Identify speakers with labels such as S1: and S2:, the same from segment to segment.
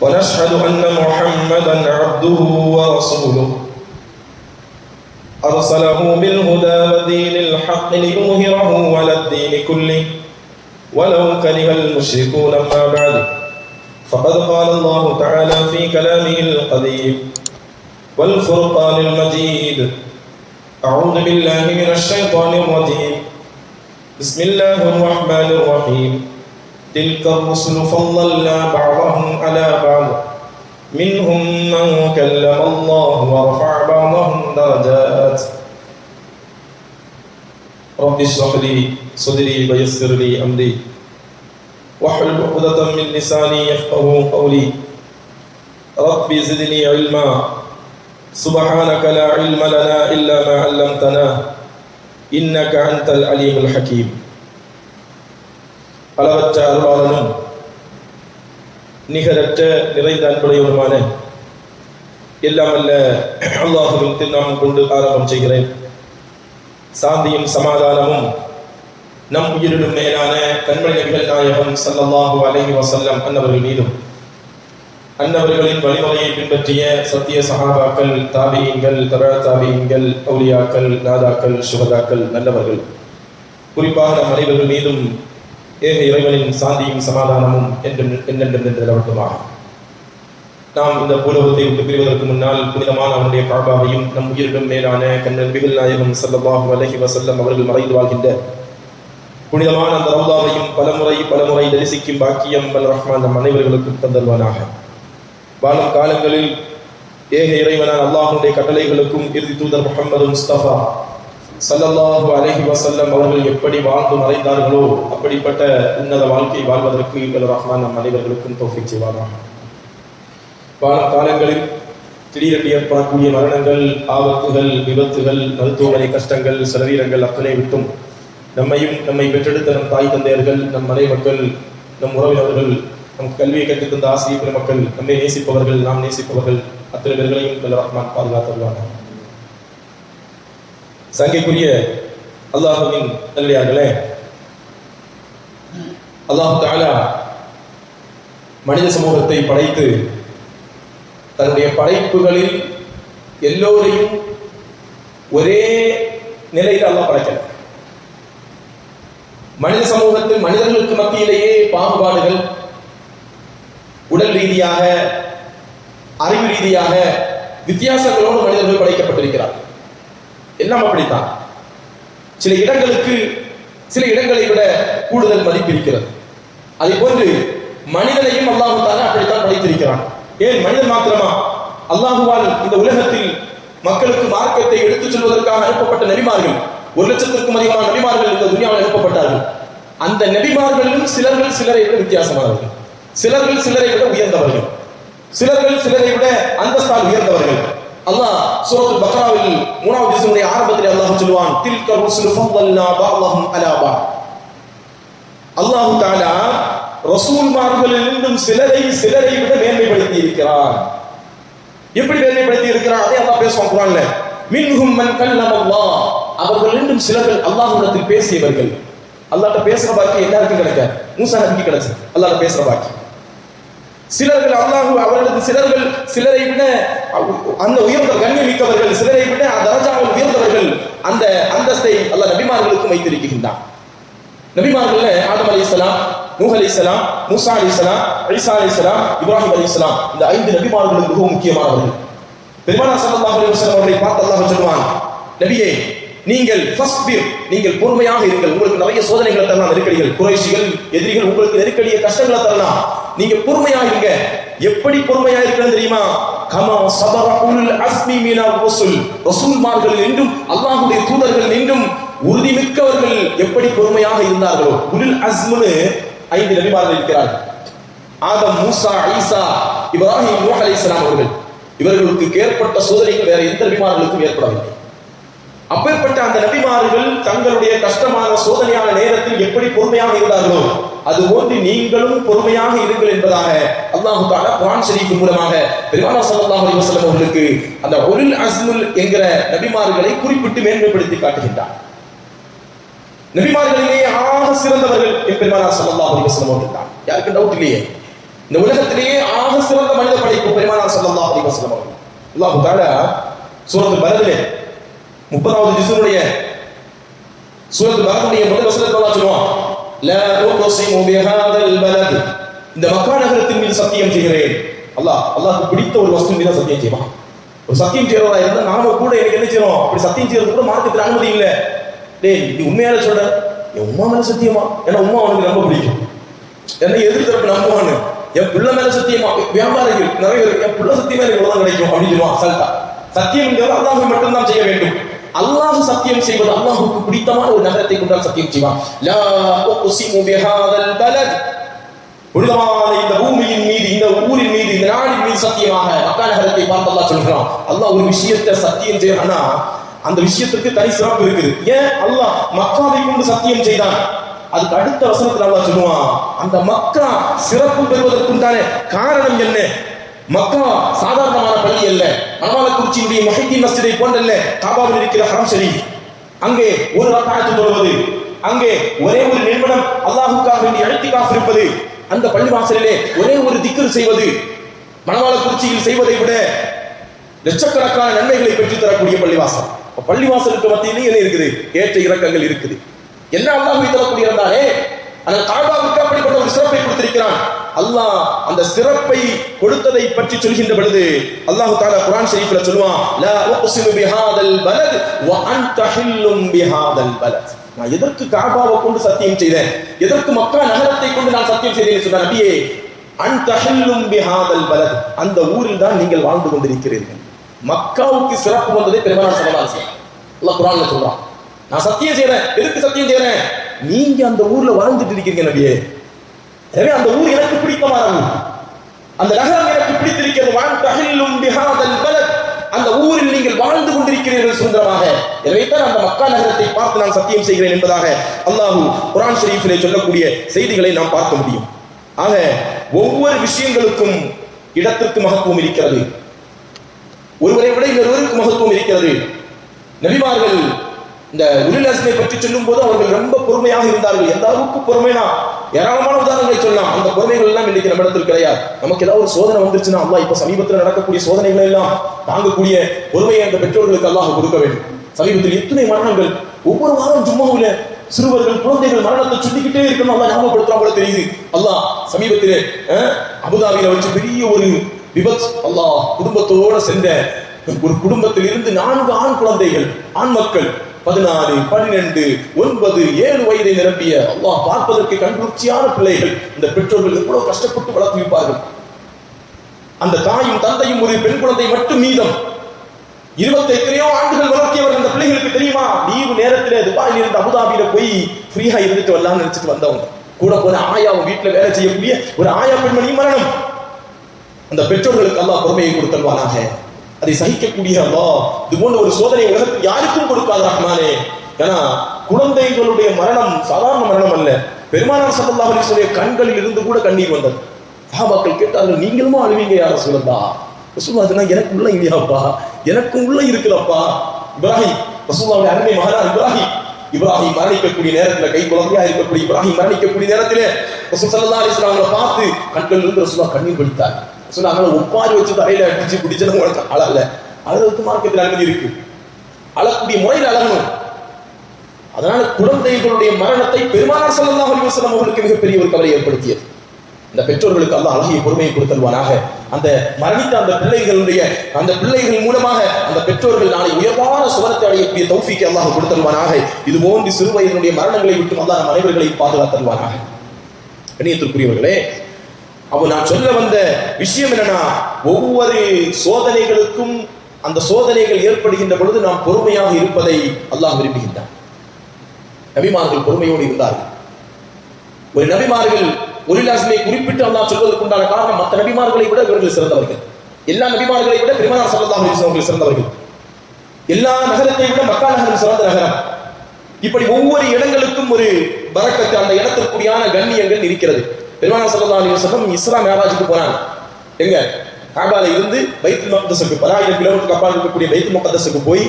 S1: ونشهد أن محمدا عبده ورسوله. أرسله بالهدى ودين الحق ليظهره على الدين كله. ولو كره المشركون أما بعد. فقد قال الله تعالى في كلامه القديم والفرقان المجيد أعوذ بالله من الشيطان الرجيم. بسم الله الرحمن الرحيم. تلك الرسل فضلنا بعضهم على بعض. منهم من كلم الله ورفع بعضهم درجات. رب اشرح لي صدري ويسر لي أمري. واحلل عقدة من لساني يفقه قولي. ربي زدني علما. سبحانك لا علم لنا إلا ما علمتنا. إنك أنت العليم الحكيم. அளவற்ற அருளாளனும் நிகரற்ற நிறைந்த அன்புடையவருமான எல்லாம் அல்ல அல்லாஹுவின் திருநாமம் கொண்டு ஆரம்பம் செய்கிறேன். சாந்தியும் சமாதானமும் நம் உயிரிடும் மேலான கண்மணி நபிகள் நாயகம் சல்லல்லாஹு அலஹி வசல்லம் அன்னவர்கள் மீதும் அன்னவர்களின் வழிமுறையை பின்பற்றிய சத்திய சகாபாக்கள் தாபியங்கள் தபா தாபியங்கள் அவுலியாக்கள் நாதாக்கள் சுகதாக்கள் நல்லவர்கள் குறிப்பாக நம் அனைவர்கள் மீதும் ஏக இறைவனின் சாந்தியும் சமாதானமும் என்றும் என்னென்றும் நிலவட்டுமாக. நாம் இந்த பூலோகத்தை விட்டு பிரிவதற்கு முன்னால் புனிதமான அவனுடைய காபாவையும் நம் உயிரிடம் மேலான கண்ணன் பிகில் நாயகம் சல்லல்லாஹு அலஹி வசல்லம் அவர்கள் மறைந்து வாழ்கின்ற புனிதமான அந்த ரவுதாவையும் பலமுறை பலமுறை தரிசிக்கும் பாக்கியம் பல் ரஹ்மான் நம் அனைவர்களுக்கும் தந்தல்வானாக வாழும் காலங்களில் ஏக இறைவனான அல்லாஹனுடைய கட்டளைகளுக்கும் இறுதி தூதர் முகமது முஸ்தபா சல்லல்லாஹு அலஹி வசல்லம் அவர்கள் எப்படி வாழ்ந்து மறைந்தார்களோ அப்படிப்பட்ட உன்னத வாழ்க்கை வாழ்வதற்கு வல்ல ரஹ்மான் நம் அனைவர்களுக்கும் தௌஃபிக் செய்வாராக. பல காலங்களில் திடீரென்று ஏற்படக்கூடிய மரணங்கள் ஆபத்துகள் விபத்துகள் மருத்துவமனை கஷ்டங்கள் செலவீரங்கள் அத்தனை விட்டும் நம்மையும் நம்மை பெற்றெடுத்த நம் தாய் தந்தையர்கள் நம் மனை மக்கள் நம் உறவினர்கள் நம் கல்வியை கற்றுத்தந்த ஆசிரியர் பெருமக்கள் நம்மை நேசிப்பவர்கள் நாம் நேசிப்பவர்கள் அத்தனை பேர்களையும் ரஹ்மான் பாதுகாத்துள்ளார்கள் சங்கைக்குரிய அல்லாஹுவின் நல்லடியார்களே அல்லாஹு தாலா மனித சமூகத்தை படைத்து தன்னுடைய படைப்புகளில் எல்லோரையும் ஒரே நிலையில் அல்லாஹ் படைக்கிறார் மனித சமூகத்தில் மனிதர்களுக்கு மத்தியிலேயே பாகுபாடுகள் உடல் ரீதியாக அறிவு ரீதியாக வித்தியாசங்களோடு மனிதர்கள் படைக்கப்பட்டிருக்கிறார்கள். எல்லாம் அப்படித்தான். சில இடங்களுக்கு சில இடங்களை விட கூடுதல் மதிப்பு இருக்கிறது. அதை போன்று மனிதனையும் அல்லாஹுத்தால அப்படித்தான் படைத்திருக்கிறான். ஏன் மனிதன் மாத்திரமா? அல்லாஹுவால் இந்த உலகத்தில் மக்களுக்கு மார்க்கத்தை எடுத்துச் செல்வதற்காக அனுப்பப்பட்ட நபிமார்கள் ஒரு லட்சத்திற்கும் அதிகமான நபிமார்கள் இந்த துனியாவில் அனுப்பப்பட்டார்கள். அந்த நபிமார்களிலும் சிலர்கள் சிலரை விட வித்தியாசமானவர்கள். சிலர்கள் சிலரை விட உயர்ந்தவர்கள். சிலர்கள் சிலரை விட அந்தஸ்தால் உயர்ந்தவர்கள். அல்லாஹ் சூரத்துல் பக்ராவில் மூணாவது திசனுடைய ஆரம்பத்தில் அல்லாஹ் சொல்லுவான் தில்க ருசுல் ஃபல்லல்னா பாலஹும் அலாபா அல்லாஹ் தாலா ரசூல்மார்களிலிருந்தும் சிலரை சிலரை விட மேன்மைப்படுத்தி இருக்கிறார் எப்படி மேன்மைப்படுத்தி இருக்கிறார் அதே அல்லாஹ் பேசுவான் குரான்ல மின்ஹும் மன் கல்லம அல்லாஹ் அவர்களிலும் சிலர்கள் அல்லாஹ்விடத்தில் பேசியவர்கள். அல்லாஹ்ட்ட பேசுற பாக்கி எல்லாருக்கும் கிடைக்க. மூசா நபிக்கு கிடைச்சது. அல்லாஹ்ட்ட பேசுற பாக்கி சிலர்கள் அல்லாஹு அவர்களது சிலர்கள் சிலரை விட அந்த உயர்ந்த கண்ணியம் மிக்கவர்கள் சிலரை விட தரஜாவில் உயர்ந்தவர்கள் அந்த அந்தஸ்தை அல்ல நபிமார்களுக்கும் வைத்திருக்கின்றான். நபிமார்கள்ல ஆதம் அலி இஸ்லாம் நூஹ் அலி இஸ்லாம் மூசா அலி இஸ்லாம் ஐசா அலி இஸ்லாம் இப்ராஹிம் அலி இஸ்லாம் இந்த ஐந்து நபிமார்களுக்கு மிகவும் முக்கியமானவர்கள். பெருமானா சல்லாஹ் அலி வஸல்லம் அவர்களை பார்த்து அல்லாஹ் சொல்லுவான் நபியே நீங்கள் ஃபஸ்பிர் நீங்கள் பொறுமையாக இருங்கள். உங்களுக்கு நிறைய சோதனைகளை தரலாம் நெருக்கடிகள் குறைசிகள் எதிரிகள் உங்களுக்கு நெருக்கடிய கஷ்டங்களை தரலாம். நீங்க பொறுமையா இருங்க எப்படி பொறுமையா இருக்கணும் தெரியுமா? கமா சபர உல் அஸ்மி மீனா ரசூல் ரசூல்மார்கள் என்றும் அல்லாஹுடைய தூதர்கள் என்றும் உறுதிமிக்கவர்கள் எப்படி பொறுமையாக இருந்தார்களோ. உலில் அஸ்முன்னு ஐந்து நபிமார்கள் இருக்கிறார்கள். ஆதம் மூசா ஈசா இப்ராஹிம் நூஹ் அலைஹிஸ்ஸலாம் அவர்கள். இவர்களுக்கு ஏற்பட்ட சோதனைகள் வேற எந்த நபிமார்களுக்கும் ஏற்படவில்லை. அப்பேற்பட்ட அந்த நபிமார்கள் தங்களுடைய கஷ்டமான சோதனையான நேரத்தில் எப்படி பொறுமையாக இருந்தார்களோ அது போன்று நீங்களும் பொறுமையாக இருங்கள் என்பதாக அல்லாஹு தாலா குரான் ஷரீஃப் மூலமாக பெருமானா சல்லாஹ் அலைஹி வஸல்லம் அவர்களுக்கு அந்த உலுல் அஸ்முல் என்கிற நபிமார்களை குறிப்பிட்டு மேன்மைப்படுத்தி காட்டுகின்றார். நபிமார்களிலேயே ஆக சிறந்தவர்கள் என் பெருமானா ஸல்லல்லாஹு அலைஹி அவர்கள் தான். யாருக்கும் டவுட் இல்லையே? இந்த உலகத்திலேயே ஆக சிறந்த மனித படைப்பு பெருமானார் சல்லாஹ் அலைஹி வஸல்லம் அவர்கள். அல்லாஹு தாலா சூரத்துல் பலதிலே முப்பதாவது ஜிசுனுடைய சூரத்து பரமுடைய முதல் வசனத்தை அல்லாஹ் சொல்லுவான் லா உக்ஸிமு பிஹாதல் பலத் இந்த மக்கா நகரத்தின் மீது சத்தியம் செய்கிறேன். அல்லாஹ் அல்லாஹ்க்கு பிடித்த ஒரு வஸ்து மீது சத்தியம் செய்வான். ஒரு சத்தியம் செய்யறதா இருந்தா நாம கூட எனக்கு என்ன செய்யறோம் அப்படி சத்தியம் செய்யறது கூட மார்க்கத்தில் அனுமதி இல்லை. டேய் நீ உண்மையால சொல்ற? என் உமா மேல சத்தியமா? ஏன்னா உமா அவனுக்கு ரொம்ப பிடிக்கும். என்னை எதிர்த்தரப்பு நம்புவான்னு என் பிள்ளை மேல சத்தியமா? வியாபாரிகள் நிறைய பேர் என் பிள்ளை சத்தியமா எனக்கு கிடைக்கும்? அப்படின்னு சொல்லுவான். அசல்ட்டா சத்தியம்ங்கிறது அல்லாஹ் மட்டும்தான் செய்ய வேண்டும். அல்லாஹ் சத்தியம் செய்வது அல்லாஹுக்கு பிடித்தமான ஒரு நகரத்தை கொண்டால் சத்தியம் செய்வான். லா உக்ஸிமு பிஹாதல் பலத். புனிதமான இந்த பூமியின் மீது இந்த ஊரின் மீது இந்த நாடின் மீது சத்தியமாக மக்கா நகரத்தை பார்த்து அல்லாஹ் சொல்கிறான். அல்லாஹ் ஒரு விஷயத்தை சத்தியம் செய்யறான்னா அந்த விஷயத்துக்கு தனி சிறப்பு இருக்குது. ஏன்? அல்லாஹ் மக்காவை கொண்டு சத்தியம் செய்தான். அதுக்கு அடுத்த வசனத்தில் அல்லாஹ் சொல்லுவான் அந்த மக்கா சிறப்பு பெறுவதற்குண்டான காரணம் என்ன? மக்கா சாதாரணமான பள்ளி அல்ல. மணவாளக்குறிச்சியினுடைய மொஹிதீன் மஸ்ஜிதை போன்றல்ல காபாவில் இருக்கிற ஹரம் ஷரீஃப். அங்கே ஒரு ரத்தாயத்து தொழுவது அங்கே ஒரே ஒரு நிறுவனம் அல்லாஹுக்காக வேண்டி அழைத்து இருப்பது அந்த பள்ளிவாசலிலே ஒரே ஒரு திக்கர் செய்வது மணவாளக்குறிச்சியில் செய்வதை விட லட்சக்கணக்கான நன்மைகளை பெற்றுத்தரக்கூடிய பள்ளிவாசல். பள்ளிவாசலுக்கு மத்தியிலேயே என்ன இருக்குது? ஏற்ற இறக்கங்கள் இருக்குது. என்ன அல்லாஹ் தரக்கூடிய இருந்தாலே அந்த காபாவுக்கு அப்படிப்பட்ட ஒரு சிறப்பை கொடுத்திருக்கிறான். அல்லாஹ் அந்த சிறப்பை கொடுத்ததை பற்றி சொல்கின்ற பொழுது அல்லாஹ் தாலா குரான் ஷரீஃப்ல சொல்லுவான் லா உக்ஸிமு பிஹாதல் பலத் வ அன்த ஹில்லும் பிஹாதல் பலத். நான் எதற்கு காபாவை கொண்டு சத்தியம் செய்தேன்? எதற்கு மக்கா நகரத்தை கொண்டு நான் சத்தியம் செய்தேன் சொன்ன நபியே அன்த ஹில்லும் பிஹாதல் பலத். அந்த ஊரில் தான் நீங்கள் வாழ்ந்து கொண்டிருக்கிறீர்கள். மக்காவுக்கு சிறப்பு வந்ததை பெருமாள் சல்லல்லாஹு அல்லாஹ் குர்ஆன்ல சொல்றான் நான் சத்தியம் செய்யறேன் எதுக்கு சத்தியம் செய்யறேன் நீங்க அந்த ஊர்ல வாழ்ந்துட்டு இருக்கீங்க நபியே. எனவே அந்த ஊர் எனக்கு பிடித்தமானது. அந்த நகரம் எனக்கு பிடித்திருக்கிறது. வான் தஹில்லும் பிஹாதல் பலத். அந்த ஊரில் நீங்கள் வாழ்ந்து கொண்டிருக்கிறீர்கள் சுந்தரமாக. எனவே தான் அந்த மக்கா நகரத்தை பார்த்து நான் சத்தியம் செய்கிறேன் என்பதாக அல்லாஹு குரான் ஷரீஃபிலே சொல்லக்கூடிய செய்திகளை நாம் பார்க்க முடியும். ஆக ஒவ்வொரு விஷயங்களுக்கும் இடத்திற்கு மகத்துவம் இருக்கிறது. ஒருவரை விட இன்னொருவருக்கு மகத்துவம் இருக்கிறது. நபிமார்கள் இந்த உலிலசனை பற்றி சொல்லும் போது அவர்கள் ரொம்ப பொறுமையாக இருந்தார்கள். எந்த அளவுக்கு பொறுமைனா? ஏராளமான உதாரணங்களை சொல்லலாம். அந்த பொறுமைகள் எல்லாம் இன்னைக்கு நம்ம இடத்தில் கிடையாது. நமக்கு ஏதாவது ஒரு சோதனை வந்துருச்சுன்னா அல்லா இப்ப சமீபத்தில் நடக்கக்கூடிய சோதனைகளை எல்லாம் தாங்கக்கூடிய பொறுமையை அந்த பெற்றோர்களுக்கு அல்லாஹ் கொடுக்க வேண்டும். சமீபத்தில் எத்தனை மரணங்கள்? ஒவ்வொரு வாரம் ஜும்மாவுல சிறுவர்கள் குழந்தைகள் மரணத்தை சொல்லிக்கிட்டே இருக்கணும் அல்லா ஞாபகப்படுத்துறா போல தெரியுது. அல்லாஹ் சமீபத்திலே அபுதாபியில வச்சு பெரிய ஒரு விபத் அல்லாஹ் குடும்பத்தோட சென்ற ஒரு குடும்பத்தில் இருந்து நான்கு ஆண் குழந்தைகள் ஆண் மக்கள் பதினாலு பன்னிரண்டு ஒன்பது ஏழு வயதை நிரம்பிய அல்லாஹ் பார்ப்பதற்கு கண்குளிர்ச்சியான பிள்ளைகள் இந்த பெற்றோர்கள் எவ்வளவு கஷ்டப்பட்டு வளர்த்து வைப்பார்கள்? அந்த தாயும் தந்தையும் ஒரு பெண் குழந்தை மட்டும் மீதம். இருபத்தி எத்தனையோ ஆண்டுகள் வளர்த்தியவர் அந்த பிள்ளைகளுக்கு தெரியுமா? லீவு நேரத்தில் துபாயில் இருந்து அபுதாபியில போய் ஃப்ரீயா இருந்துட்டு வரலாம்னு நினைச்சிட்டு வந்தவங்க. கூட போன ஆயாவும் வீட்டுல வேலை செய்யக்கூடிய ஒரு ஆயா பெண்மணி மரணம். அந்த பெற்றோர்களுக்கு அல்லாஹ் பொறுமையை கொடுத்தல்வானாக அதை சகிக்கக்கூடிய அல்லாஹ். இது போன்ற ஒரு சோதனை உலகத்தில் யாருக்கும் கொடுக்காத ரஹ்மானே. ஏன்னா குழந்தைகளுடைய மரணம் சாதாரண மரணம் அல்ல. பெருமானார் ஸல்லல்லாஹு அலைஹி கண்களில் இருந்து கூட கண்ணீர் வந்தது. சஹாபாக்கள் கேட்டார்கள் நீங்களுமா அழுவீங்க யார சொல்லந்தா அதுனா எனக்கு உள்ள இல்லையாப்பா. எனக்கும் உள்ள இருக்குதப்பா. இப்ராஹிம் ரசூல்லாவுடைய அருமை மகனா இப்ராஹிம். இப்ராஹிம் மரணிக்கக்கூடிய நேரத்தில் கை குழந்தையா இருக்கக்கூடிய இப்ராஹிம் மரணிக்கக்கூடிய நேரத்தில் ரசூல் சல்லா அலைஹி அவங்களை பார்த்து கண்களில் இருந்து ரசூலுல்லாஹ் கண்ணீர் வடித்தார். சொன்னாங்க உப்பாரி வச்சு தரையில அடிச்சு பிடிச்சது உனக்கு அழல அழகுக்கு மார்க்கத்தில் அனுமதி இருக்கு. அழக்கூடிய முறையில் அழகணும். அதனால குழந்தைகளுடைய மரணத்தை பெருமானார் ஸல்லல்லாஹு அலைஹி வஸல்லம் அவர்களுக்கு மிகப்பெரிய ஒரு கவலை ஏற்படுத்தியது. இந்த பெற்றோர்களுக்கு அல்லாஹ் அழகிய பொறுமையை கொடுத்தல்வானாக. அந்த மரணித்த அந்த பிள்ளைகளுடைய அந்த பிள்ளைகள் மூலமாக அந்த பெற்றோர்கள் நாளை உயர்வான சுவரத்தை அடையக்கூடிய தௌஃபிக்கு அல்லாஹ் கொடுத்தல்வானாக. இது போன்று சிறுவயதனுடைய மரணங்களை விட்டு அல்லாஹ் நம் அனைவர்களையும் பாதுகாத்தல்வானாக. கண்ணியத்திற்குரியவர்களே அப்போ நான் சொல்ல வந்த விஷயம் என்னன்னா ஒவ்வொரு சோதனைகளுக்கும் அந்த சோதனைகள் ஏற்படுகின்ற பொழுது நாம் பொறுமையாக இருப்பதை அல்லாஹ் விரும்புகின்றான். நபிமார்கள் பொறுமையோடு இருந்தார்கள். ஒரு நபிமார்கள் ஒரு லாசிலே குறிப்பிட்டு அல்லாஹ் சொல்வதற்குண்டான காரணம் மற்ற நபிமார்களை விட இவர்கள் சிறந்தவர்கள். எல்லா நபிமார்களை விட பெருமானார் ஸல்லல்லாஹு அவர்கள் சிறந்தவர்கள். எல்லா நகரத்தை விட மக்கா நகரம் சிறந்த நகரம். இப்படி ஒவ்வொரு இடங்களுக்கும் ஒரு பரக்கத்து அந்த இடத்திற்குரியான கண்ணியங்கள் இருக்கிறது. பெருமான சல்லா அலி வசலம் இஸ்லாம் மேராஜுக்கு போனாங்க. எங்க? காபால இருந்து பைத்துல் மக்தஸுக்கு பலாயிரம் கிலோமீட்டருக்கு அப்பால் இருக்கக்கூடிய வைத்து மக்தஸுக்கு போய்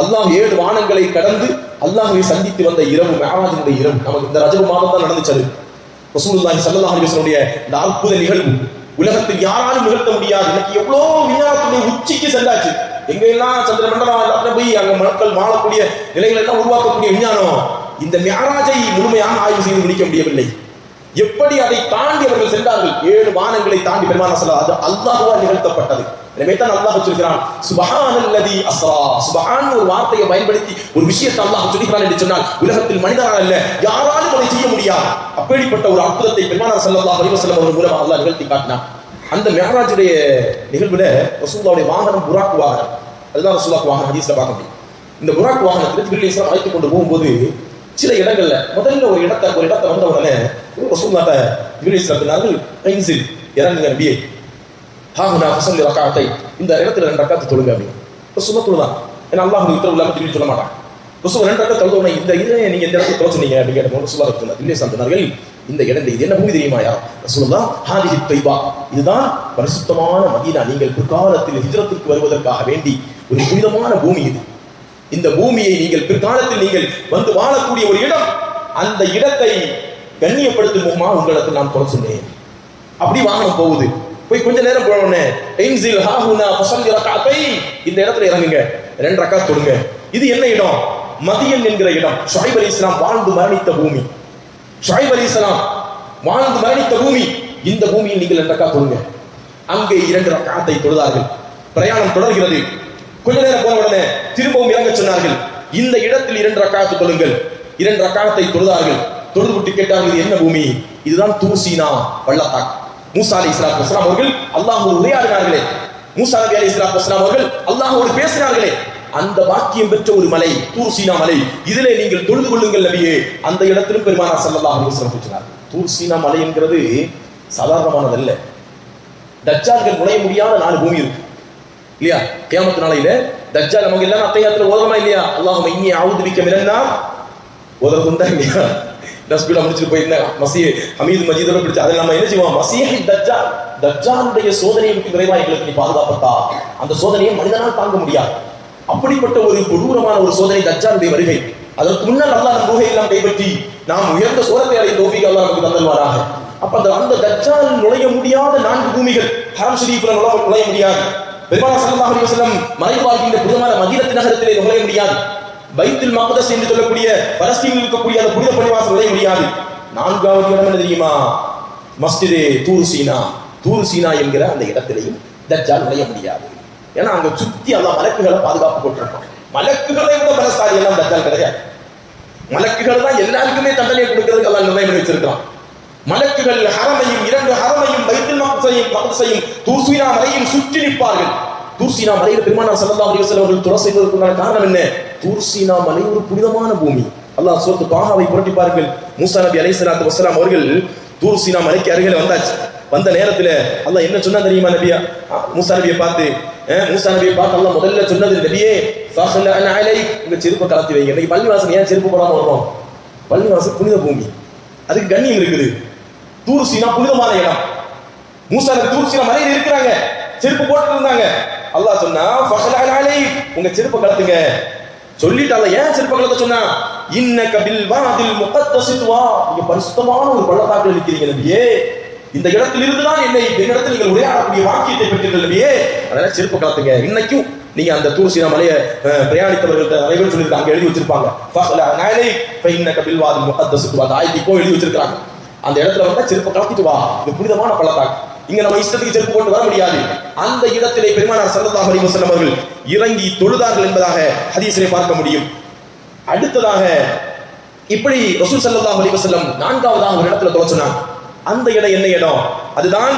S1: அல்லாஹ் ஏழு வானங்களை கடந்து அல்லாஹை சந்தித்து வந்த இரவு மேராஜினுடைய இரவு. நமக்கு இந்த ரஜப மாதம் தான் நடந்துச்சது. அது ரசூலுல்லாஹி ஸல்லல்லாஹு அலைஹி இந்த அற்புத நிகழ்வு. உலகத்தில் யாராலும் நிகழ்த்த முடியாது. எனக்கு எவ்வளோ விஞ்ஞானத்துடைய உச்சிக்கு சென்றாச்சு. எங்க எல்லாம் சந்திர மண்டலம் எல்லாத்தையும் போய் அங்க மக்கள் வாழக்கூடிய நிலைகளை எல்லாம் உருவாக்கக்கூடிய விஞ்ஞானம். இந்த மியாராஜை முழுமையாக ஆய்வு செய்து முடிக்க முடியவில்லை. எப்படி அதை தாண்டி அவர்கள் சென்றார்கள்? ஏழு வானங்களை தாண்டி பெருமான சொல்ல அது அல்லாஹுவா நிகழ்த்தப்பட்டது. எனவே தான் அல்லாஹ் சொல்கிறான் சுபஹானல்லதி அஸ்ரா. சுபஹான் ஒரு வார்த்தையை பயன்படுத்தி ஒரு விஷயத்தை அல்லாஹ் சொல்கிறான் என்று சொன்னால் உலகத்தில் மனிதனால் அல்ல யாராலும் அதை செய்ய முடியாது. அப்படிப்பட்ட ஒரு அற்புதத்தை பெருமானார் ஸல்லல்லாஹு அலைஹி வஸல்லம் அவர்கள் மூலமாக அல்லாஹ் நிகழ்த்தி காட்டினான் அந்த மெஹராஜுடைய நிகழ்வுல ரசூல்லாவுடைய வாகனம் புராக் வாகனம். அதுதான் ரசூல்லாக்கு வாகனம் ஹதீஸ்ல பார்க்க முடியும். இந்த புராக் வாகனத்தில் ஜிப்ரீல் இஸ்லாம் அழைத்து கொண்டு போகும்போது சில இடங்கள்ல முதல்ல ஒரு இடத்த ஒரு இடத்தை வந்த உடனே ரசூலுல்லாஹ் ஜிப்ரீல் இஸ்லாம் சொன்னார்கள் இறங்குங்க நபியே. ஹாஹுனா ஃபசல்லி ரக்காத்தை இந்த இடத்துல ரெண்டு ரக்காத்து தொழுங்க அப்படின்னு. சுமத்துல தொழுதான் ஏன்னா அல்லாஹ் உத்தரவு இல்லாம திரும்பி சொல்ல மாட்டான். ரசூல் ரெண்டு ரக்காத்து தொழுத உடனே இந்த இதை நீங்க இந்த இடத்துல தொலைச்சுனீங்க அப்படின்னு கேட்டபோது ரசூலா சொன்னார். இல்லை இந்த இடம் இது என்ன பூமி தெரியுமாயா ரசூலுல்லா ஹாதிஹி தைபா. இதுதான் பரிசுத்தமான மதீனா. நீங்கள் பிற்காலத்தில் ஹிஜ்ரத்துக்கு வருவதற்காக வேண்டி ஒரு புனிதமான பூமி இது. இந்த பூமியை நீங்கள் பிற்காலத்தில் நீங்கள் வந்து வாழக்கூடிய ஒரு இடம் அந்த இடத்தை கண்ணியப்படுத்தும் முகமாக உங்களுக்கு நான் தொலை சொன்னேன். அப்படி வாகனம் போகுது. போய் கொஞ்ச நேரம் போனோடனே ஹாஹுனா ஃபஸல்லி ரக்அத்தை இந்த இடத்துல இறங்குங்க. ரெண்டு ரக்கா தொடுங்க. இது என்ன இடம்? மதியன் என்கிற இடம். ஷாயிப் அலி இஸ்லாம் வாழ்ந்து மரணித்த பூமி. ஷாயிப் அலி இஸ்லாம் வாழ்ந்து மரணித்த பூமி. இந்த பூமியில் நீங்கள் ரெண்டு ரக்கா தொடுங்க. அங்கே இரண்டு ரக்காத்தை தொழுதார்கள். பிரயாணம் தொடர்கிறது. கொஞ்ச நேரம் போன உடனே திரும்பவும் இறங்க சொன்னார்கள். இந்த இடத்தில் இரண்டு ரக்காத்து தொழுங்கள் இரண்டு ரக்காத்தை தொழுதார்கள். தொழுது விட்டு கேட்டார்கள் என்ன பூமி? இதுதான் தூசீனா பள்ளத்தாக்கு மூசா அலி இஸ்லாத் வஸ்லாம் அவர்கள் அல்லாஹோடு உரையாடினார்களே. மூசா நபி அலி இஸ்லாத் வஸ்லாம் அவர்கள் அல்லாஹோடு பேசினார்களே. அந்த வாக்கியம் பெற்ற ஒரு மலை தூர் சீனா மலை இதிலே நீங்கள் தொழுது கொள்ளுங்கள் நபியே. அந்த இடத்திலும் பெருமானா ஸல்லல்லாஹு அலைஹி வஸல்லம் சொன்னார் சீனா மலை என்கிறது சாதாரணமானதல்ல. தஜ்ஜால்கள் நுழைய முடியாத நாலு பூமி இருக்கு. இல்லையா கியாமத்து நாளையில தஜ்ஜா நமக்கு எல்லாம் அத்தையாத்துல ஓதமா இல்லையா? அல்லாஹும இன்னி அவுது பிக்க மினன்னா ஓதுறதுண்டா இல்லையா? டஸ்ட்பின் முடிச்சுட்டு போயிருந்தேன். மசி ஹமீது மஜீதோட பிடிச்சு அதை நம்ம என்ன செய்வோம்? மசீஹி தஜ்ஜா தஜ்ஜானுடைய சோதனையை விட்டு விரைவாக எங்களுக்கு நீ பாதுகாப்பட்டா அந்த சோதனையை மனிதனால் தாங்க முடியாது. அப்படிப்பட்ட ஒரு கொடூரமான ஒரு சோதனை தஜ்ஜானுடைய வருகை. அதற்கு முன்னால் அல்லாஹ் நம் ரூஹை எல்லாம் கைப்பற்றி நாம் உயர்ந்த சோதனை அடைந்த தோஃபிக் அல்லாஹ் நமக்கு தந்தல்வாராக அப்ப அந்த அந்த தஜ்ஜால் நுழைய முடியாத நான்கு பூமிகள் ஹரம் ஷரீஃப்ல நுழைய முடியாது. பெருமானா ஸல்லல்லாஹு அலி வஸல்லம் மறைவாழ்கின்ற புதுமான மதீனத்து நகரத்திலே நுழைய முடியாது. பைத்தில் மகதஸ் என்று சொல்லக்கூடிய பலஸ்தீனில் இருக்கக்கூடிய அந்த புனித பணிவாசம் நுழைய முடியாது. நான்காவது இடம் என்ன தெரியுமா? மஸ்திதே தூர் சீனா. தூர் சீனா என்கிற அந்த இடத்திலையும் தஜ்ஜால் நுழைய முடியாது. ஏன்னா அங்க சுத்தி எல்லாம் மலக்குகளை பாதுகாப்பு போட்டிருப்பான் மலக்குகளை விட பலஸ்தாரி எல்லாம் தஜ்ஜால் கிடையாது. மலக்குகள் தான் எல்லாருக்குமே தண்டனை கொடுக்கிறதுக்கு எல்லாம் நிர்ணயம் பண்ணி வச்சிருக்கான் மலக்குகள் ஹரமையும் இரண்டு ஹரமையும் பைத்துல் மக்தஸையும் மக்தஸையும் தூசினா மலையும் சுற்றி நிற்பார்கள் தூர்சீனா மலையில் பெருமானார் சல்லா அலிவசல் அவர்கள் துறை செய்வதற்குண்டான காரணம் என்ன? தூர்சீனா மலை ஒரு புனிதமான பூமி. அல்லாஹ் சோத்து பாகாவை புரட்டி பாருங்கள். மூசா நபி அலை சலாத்து வசலாம் அவர்கள் தூர்சீனா மலைக்கு அருகில் வந்தாச்சு. வந்த நேரத்துல அல்லாஹ் என்ன சொன்னா தெரியுமா நபியா? மூசா நபியை பார்த்து மூசா நபியை பார்த்து அல்லாஹ் முதல்ல சொன்னது நபியே உங்க செருப்பை கலத்தி வைங்க. இன்னைக்கு பள்ளிவாசன் ஏன் செருப்பு போடாம வர்றோம் பள்ளிவாசல் புனித பூமி. அதுக்கு கண்ணியம் இருக்குது. தூர்சீனா புனிதமான இடம். மூசா நபி தூர்சீனா மலையில் இருக்கிறாங்க. செருப்பு போட்டு இருந்தாங்க. அல்லாஹ் சொன்னா ஃபஹ்ல உங்க செருப்பு கலத்துங்க சொல்லிட்டால ஏன் செருப்பு கலத்த சொன்னா? இன்னக பில் வாதில் முகத்தசித்துவா நீங்க பரிசுத்தமான ஒரு பள்ளத்தாக்கில் நிற்கிறீங்க நபியே. இந்த இடத்தில் இருந்துதான் என்னை என்னிடத்தில் நீங்கள் உரையாடக்கூடிய வாக்கியத்தை பெற்றீர்கள் நபியே. அதனால செருப்பு கலத்துங்க இன்னைக்கும் நீங்க அந்த தூர்சீனா மலைய பிரயாணித்தவர்கள் அனைவரும் சொல்லியிருக்காங்க எழுதி வச்சிருப்பாங்க. ஃபஹ்ல அன் ஃபைன்னக பில் வாதில் முகத்தசித்துவா துவா. இப்போ எழுதி வச்சிருக்காங்க அந்த இடத்துல வந்தா செருப்பை கலத்திட்டு வா. இது புனிதமான பள்ளத்தாக்கு. இங்க நம்ம இஷ்டத்துக்கு செருப்பு கொண்டு வர முடியாது. அந்த இடத்திலே பெருமானார் ஸல்லல்லாஹு அலைஹி வஸல்லம் அவர்கள் இறங்கி தொழுதார்கள் என்பதாக ஹதீஸிலே பார்க்க முடியும். அடுத்ததாக இப்படி ரசூல் ஸல்லல்லாஹு அலைஹி வஸல்லம் நான்காவதாக ஒரு இடத்துல தொலை அந்த இடம் என்ன இடம்? அதுதான்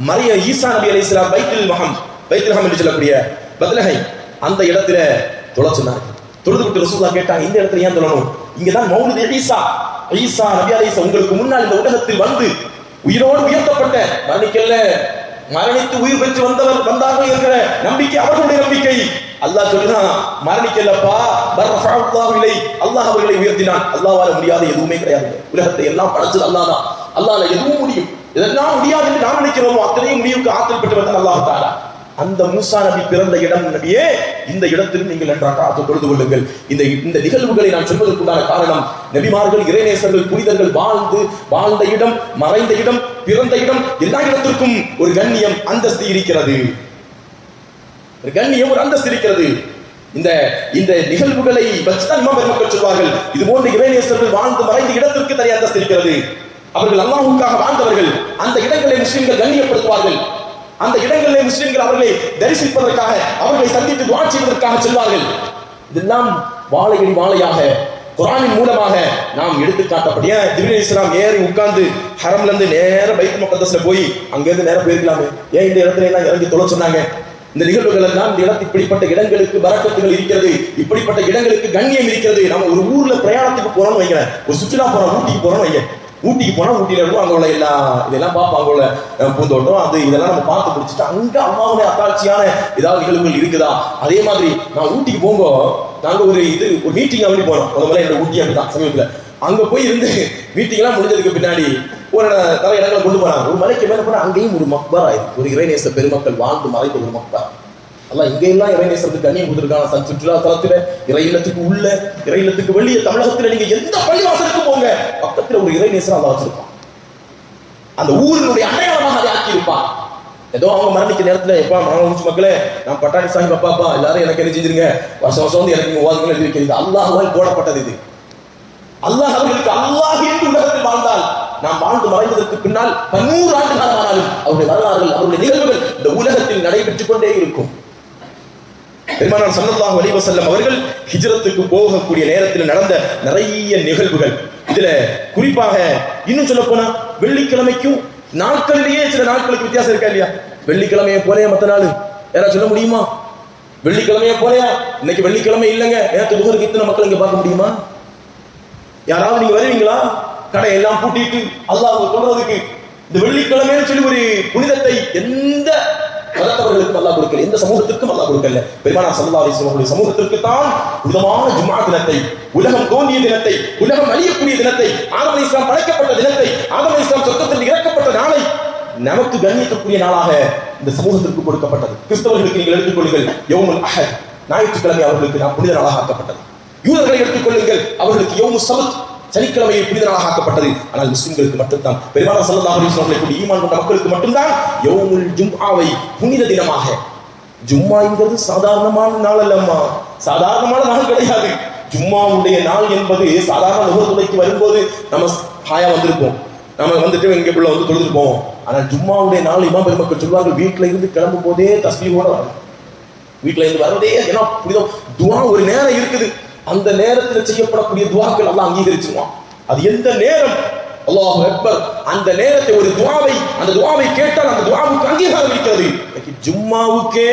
S1: மரிய ஈசா நபி அலைஹிஸ்ஸலாம் பைத்துல் மஹம் பைத்துல் ஹம் என்று சொல்லக்கூடிய பத்லஹை. அந்த இடத்துல தொலை சொன்னாங்க தொழுது விட்டு ரசூல்லா கேட்டாங்க இந்த இடத்துல ஏன் தொழணும்? இங்கதான் தான் ஈசா. ஈசா நபி அலைஹிஸ்ஸலாம் உங்களுக்கு முன்னால் இந்த உலகத்தில் வந்து உயிரோடு உயர்த்தப்பட்ட மரணிக்கல்ல மரணித்து உயிர் பெற்று வந்தவர் வந்தார்கள் என்கிற நம்பிக்கை அவர்களுடைய நம்பிக்கை. அல்லாஹ் சொல்லுதான் மரணிக்கலப்பா பர்ரஃபஅல்லாஹு இல்லை அல்லாஹ் அவர்களை உயர்த்தினான். அல்லாஹ்வால முடியாத எதுவுமே கிடையாது. உலகத்தை எல்லாம் படைச்சது அல்லாஹ் தான். அல்லாஹ்ல எதுவும் முடியும். இதெல்லாம் முடியாது என்று நாம் நினைக்கிறோமோ அத்தனையும் முடிவுக்கு ஆற்றல் பெற்றவர் தான் அல்லாஹ் தாரா அந்த மூசா நபி பிறந்த இடம் நபியே இந்த இடத்திலும் நீங்கள் நன்றாக காத்து தொழுது கொள்ளுங்கள். இந்த இந்த நிகழ்வுகளை நான் சொல்வதற்குண்டான காரணம் நபிமார்கள் இறைநேசர்கள் புனிதர்கள் வாழ்ந்து வாழ்ந்த இடம் மறைந்த இடம் பிறந்த இடம் எல்லா இடத்திற்கும் ஒரு கண்ணியம் அந்தஸ்து இருக்கிறது. ஒரு கண்ணியம் ஒரு அந்தஸ்து இருக்கிறது. இந்த இந்த நிகழ்வுகளை வச்சுதான் இமாம் பெருமக்கள் சொல்வார்கள் இது போன்ற இறைநேசர்கள் வாழ்ந்து மறைந்த இடத்திற்கு தனி அந்தஸ்து இருக்கிறது. அவர்கள் அல்லாஹுக்காக வாழ்ந்தவர்கள் அந்த இடங்களை முஸ்லிம்கள் கண்ணியப்படுத்துவார்கள். அந்த இடங்களிலே முஸ்லிம்கள் அவர்களை தரிசிப்பதற்காக அவர்களை சந்தித்து துவா செய்வதற்காக செல்வார்கள். இதெல்லாம் வாழையின் வாழையாக குரானின் மூலமாக நாம் எடுத்து காட்டப்படிய திவ்ய இஸ்லாம் ஏறி உட்கார்ந்து ஹரம்ல இருந்து நேர பைத் முகத்தஸ்ல போய் அங்கிருந்து நேரம் போயிருக்கலாமே. ஏன் இந்த இடத்துல எல்லாம் இறங்கி தொலை சொன்னாங்க? இந்த நிகழ்வுகள் எல்லாம் இந்த இடத்து இப்படிப்பட்ட இடங்களுக்கு வரக்கத்துகள் இருக்கிறது இப்படிப்பட்ட இடங்களுக்கு கண்ணியம் இருக்கிறது. நம்ம ஒரு ஊர்ல பிரயாணத்துக்கு போறோம்னு வைக்கிறேன் ஒரு சுற்றுலா போறோம் ஊட்டிக்கு போறோம்னு வைங்க. ஊட்டிக்கு போனா ஊட்டியில இருக்கும் அங்க உள்ள எல்லா இதெல்லாம் பார்ப்போம் அங்க உள்ள பூந்தோட்டம் அது இதெல்லாம் நம்ம பார்த்து முடிச்சுட்டு அங்க அம்மாவுடைய அத்தாட்சியான ஏதாவது நிகழ்வுகள் இருக்குதா? அதே மாதிரி நான் ஊட்டிக்கு போங்கோ நாங்க ஒரு இது ஒரு மீட்டிங் அப்படி போனோம். முதல்ல என்னோட ஊட்டி அப்படிதான் சமீபத்துல. அங்க போய் இருந்து மீட்டிங் எல்லாம் முடிஞ்சதுக்கு பின்னாடி ஒரு இட- நிறைய இடங்களை கொண்டு போனாங்க. ஒரு மலைக்கு மேல போனா அங்கேயும் ஒரு மக்பரா ஆயிருக்கு ஒரு இறைநேச பெருமக்கள் வாழ்ந்து மறைந்த ஒரு மக்பரா. அல்லாஹ் இங்கெல்லாம் இறைநேசத்துக்கு கண்ணியம் கொடுத்துருக்காங்க. சன் சுற்றுலா தலத்துல இறையிலத்துக்கு உள்ள இறையிலத்துக்கு வெளியே தமிழகத்துல நீங்க எந்த பள்ளி பக்கத்துல ஒரு இறை இறைநேசர் அதை வச்சிருப்பான். அந்த ஊரினுடைய அடையாளமாக அதை ஆக்கியிருப்பான். ஏதோ அவங்க மரணிக்க நேரத்துல எப்பா மரணம் மக்களே நான் பட்டாணி சாஹிப் அப்பாப்பா எல்லாரும் எனக்கு என்ன செஞ்சிருங்க? வருஷம் வருஷம் வந்து எனக்கு ஓதுங்கள் எழுதி வைக்கிறது. அல்லாஹால் போடப்பட்டது இது. அல்லாஹ் அவர்களுக்கு அல்லாஹ் என்று உலகத்தில் வாழ்ந்தால் நாம் வாழ்ந்து மறைந்ததற்கு பின்னால் பன்னூறு ஆண்டு காலமானாலும் அவருடைய வரலாறுகள் அவருடைய நிகழ்வுகள் இந்த உலகத்தில் நடைபெற்றுக் கொண்டே இருக்கும். பெருமானார் ஸல்லல்லாஹு அலைஹி அவர்கள் ஹிஜ்ரத்துக்கு போகக்கூடிய நேரத்தில் நடந்த நிறைய நிகழ்வுகள். இதுல குறிப்பாக இன்னும் சொல்ல போனா வெள்ளிக்கிழமைக்கும் நாட்களிலேயே சில நாட்களுக்கு வித்தியாசம் இருக்கா இல்லையா? வெள்ளிக்கிழமையை போலயே மத்த நாள். யாராவது சொல்ல முடியுமா? வெள்ளிக்கிழமையை போலையா? இன்னைக்கு வெள்ளிக்கிழமை இல்லைங்க. நேற்று முகருக்கு இத்தனை மக்கள் இங்க பார்க்க முடியுமா? யாராவது நீங்க வருவீங்களா? கடை எல்லாம் பூட்டிட்டு அல்லாஹ் சொல்றதுக்கு இந்த வெள்ளிக்கிழமைன்னு சொல்லி ஒரு புனிதத்தை எந்த மதத்தவர்களுக்கும் அல்லா கொடுக்கல. எந்த சமூகத்திற்கும் அல்லா கொடுக்கல. பெருமானா சல்லா அலிஸ்லாமுடைய சமூகத்திற்கு தான் புனிதமான ஜும்மா தினத்தை உலகம் தோன்றிய தினத்தை உலகம் அழியக்கூடிய தினத்தை ஆதம இஸ்லாம் படைக்கப்பட்ட தினத்தை ஆதம இஸ்லாம் சொத்தத்தில் இறக்கப்பட்ட நாளை நமக்கு கண்ணியத்துக்குரிய நாளாக இந்த சமூகத்திற்கு கொடுக்கப்பட்டது. கிறிஸ்தவர்களுக்கு நீங்கள் எடுத்துக்கொள்ளுங்கள் யௌமுல் அஹத் ஞாயிற்றுக்கிழமை அவர்களுக்கு நான் புனித நாளாக ஆக்கப்பட்டது. யூதர்களை எடுத்துக்கொள்ளுங்கள் அவர்களுக்கு யோமு சமத் சனிக்கிழமையை புனித நாளாக ஆக்கப்பட்டது. ஆனால் முஸ்லிம்களுக்கு மட்டும்தான். பெருமான ஸல்லல்லாஹு அலைஹி வஸல்லம் கூடிய ஈமான் கொண்ட மக்களுக்கு மட்டும்தான் யோமுல் ஜும்ஆவை புனித தினமாக. ஜும்மாங்கிறது சாதாரணமான நாள் அல்லம்மா. சாதாரணமான நாள் கிடையாது. ஜும்மாவுடைய நாள் என்பது சாதாரண முகத்துலைக்கு வரும்போது நம்ம ஹாயா வந்திருப்போம். நம்ம வந்துட்டு எங்க உள்ள வந்து தொழுது போவோம். ஆனால் ஜும்மாவுடைய நாள் இமாம் பெருமக்கள் சொல்வார்கள் வீட்டில இருந்து கிளம்பும் போதே தஸ்பீஹோட வரும் வீட்டுல இருந்து வரதே ஏன்னா புனிதம். துவா ஒரு நேரம் இருக்குது. அந்த நேரத்தில் செய்யப்படக்கூடிய துவாக்கள் எல்லாம் அங்கீகரிச்சிருவான். அது எந்த நேரம்? அல்லாஹ் அக்பர். அந்த நேரத்தை ஒரு துவாவை அந்த துவாவை கேட்டால் அந்த துவாவுக்கு அங்கீகாரம் இருக்கிறது. இன்னைக்கு ஜும்மாவுக்கே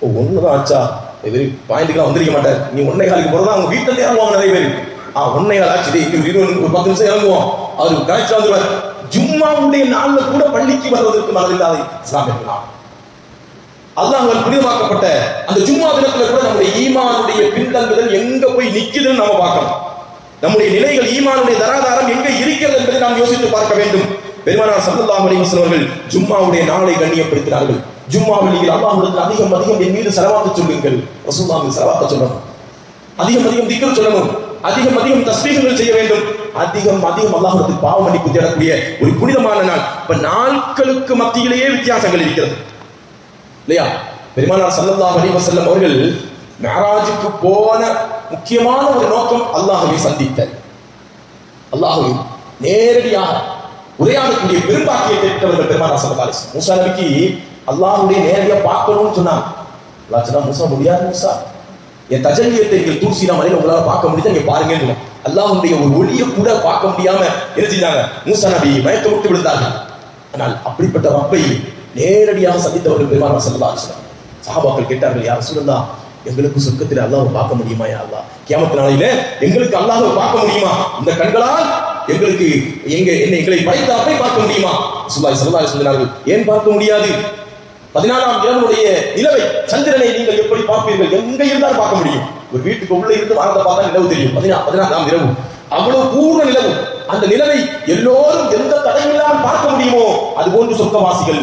S1: ஓ ஒண்ணுதான் ஆச்சா? இது பாயிண்ட்டுக்கு வந்திருக்க மாட்டார். நீ ஒன்னை காலுக்கு போறதா? அவங்க வீட்டுல இறங்குவாங்க நிறைய பேர். ஆ ஒன்னை கால் ஆச்சு. இன்னும் இருபது ஒரு பத்து நிமிஷம் இறங்குவோம் அவர் கனெக்ட் வந்துருவார். ஜும்மாவுடைய நாள்ல கூட பள்ளிக்கு வருவதற்கு மனதில்லாத இஸ்லாமிய நாள் புனிதமாக்கப்பட்ட அந்த ஜும்மா தினத்துல கூட நம்முடைய ஈமானுடைய பின்தங்குதல் எங்க போய் நிக்குதுன்னு நம்ம பார்க்கணும். நம்முடைய நிலைகள் ஈமானுடைய தராதாரம் எங்க இருக்கிறது என்பதை நாம் யோசித்து பார்க்க வேண்டும். பெருமானார் சல்லல்லாஹு அலைஹி வஸல்லம் அவர்கள் ஜும்மாவுடைய நாளை கண்ணியப்படுத்தினார்கள். ஜும்மாவில் நீங்கள் அல்லாஹ்விடத்தில் அதிகம் அதிகம் என் மீது செலவாக்க சொல்லுங்கள். ரசூலுல்லாஹி செலவாக்க சொல்லணும். அதிகம் அதிகம் திக்ர் சொல்லணும். அதிகம் அதிகம் தஸ்பீகங்கள் செய்ய வேண்டும். அதிகம் அதிகம் அல்லாஹ்விடத்தில் பாவ மன்னிப்பு தேடக்கூடிய ஒரு புனிதமான நாள். இப்ப நாட்களுக்கு மத்தியிலேயே வித்தியாசங்கள் இருக்கிறது. இல்லையா? பெருமானார் சல்லல்லா அலைஹி வஸல்லம் அவர்கள் மெஹராஜுக்கு போன முக்கியமான ஒரு நோக்கம் அல்லாஹுவை சந்தித்தல். அல்லாஹுவை நேரடியாக உரையாடக்கூடிய பெரும்பாக்கியத்தை பெற்றவர்கள் பெருமானார் ஸல்லல்லாஹு அலைஹி மூசா நபிக்கு அல்லாஹுடைய நேரடியாக பார்க்கணும்னு சொன்னாங்க. அல்லா சொன்னா மூசா முடியாது மூசா. என் தஜல்லியத்தை நீங்கள் தூசினா மலையில உங்களால் பார்க்க முடியுது? நீங்க பாருங்க அல்லாஹுடைய ஒரு ஒளியை கூட பார்க்க முடியாம என்ன செஞ்சாங்க? மூசா நபி மயக்க விட்டு விழுந்தார்கள். ஆனால் அப்படிப்பட்ட ரப்பை நேரடியாக சந்தித்தவர்கள் பெருமானார் ஸல்லல்லாஹு அலைஹி சஹாபாக்கள் கேட்டார்கள் யார் சொல்லுந்தா எங்களுக்கு சொர்க்கத்தில் அல்லாவை பார்க்க முடியுமா யா அல்லா கேமத்து நாளையில எங்களுக்கு அல்லாஹ்வை பார்க்க முடியுமா? இந்த கண்களால் எங்களுக்கு எங்க என்னை எங்களை படைத்த பார்க்க முடியுமா? சுல்லாய் ஸல்லல்லாஹு சொல்கிறார்கள் ஏன் பார்க்க முடியாது? பதினாலாம் இரவனுடைய நிலவை சந்திரனை நீங்கள் எப்படி பார்ப்பீர்கள்? எங்க இருந்தால் பார்க்க முடியும். ஒரு வீட்டுக்கு உள்ள இருந்து வாரத்தை பார்த்தா நிலவு தெரியும். பதினா பதினாலாம் இரவு அவ்வளவு பூர்ண நிலவு. அந்த நிலவை எல்லோரும் எந்த தடையும் இல்லாமல் பார்க்க முடியுமோ? அது போன்று சொர்க்கவாசிகள்.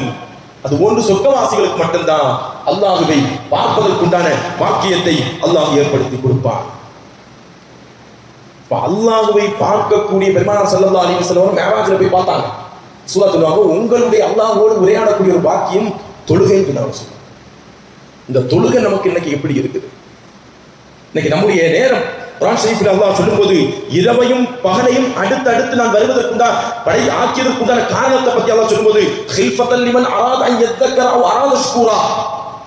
S1: அது போன்று சொர்க்கவாசிகளுக்கு மட்டும்தான் அல்லாஹுவை பார்ப்பதற்குண்டான வாக்கியத்தை அல்லாஹ் ஏற்படுத்தி கொடுப்பான். இப்ப அல்லாஹுவை பார்க்கக்கூடிய பெருமானார் ஸல்லல்லாஹு அலி வஸல்லம் மேராஜில் போய் பார்த்தாங்க. சூரா சொல்லுவாங்க உங்களுடைய அல்லாஹோடு உரையாடக்கூடிய ஒரு பாக்கியம் தொழுகைன்னு நான் சொல்லுவாங்க இந்த தொழுகை நமக்கு இன்னைக்கு எப்படி இருக்குது? இன்னைக்கு நம்முடைய நேரம் குரான் ஷரீஃபில் அல்லாஹ் சொல்லும்போது இரவையும் பகலையும் அடுத்து அடுத்து நான் வருவதற்குண்டான படை ஆக்கியதற்குண்டான காரணத்தை பத்தி அல்லாஹ் சொல்லும்போது ஹில்ஃபத்தல் லிமன் அராத அன் யத்தக்கர அவ் அராத ஷ்கூரா.